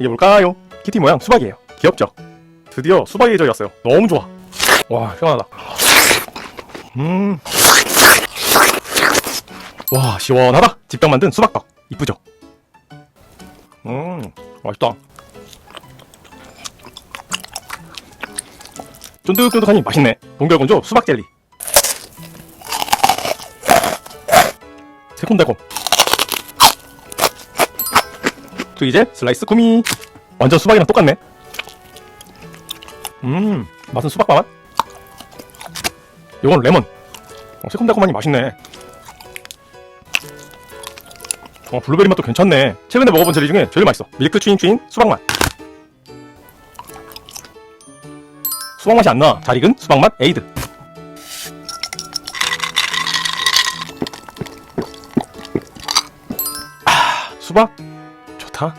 이게 뭘까요? 키티 모양 수박이에요. 귀엽죠? 드디어 수박이 저였어요. 너무 좋아. 와, 시원하다. 음. 와, 시원하다. 직접 만든 수박떡. 이쁘죠? 음, 맛있다. 쫀득쫀득하니 맛있네. 동결건조 수박 젤리. 새콤달콤. 트위젤 슬라이스 구미. 완전 수박이랑 똑같네. 음, 맛은 수박바 맛. 이건 레몬. 어, 새콤달콤하니 맛있네. 어, 블루베리 맛도 괜찮네. 최근에 먹어본 젤리 중에 제일 맛있어. 밀크 추인 추인 수박 맛. 수박 맛이 안 나. 잘 익은 수박 맛 에이드. 아, 수박 좋다.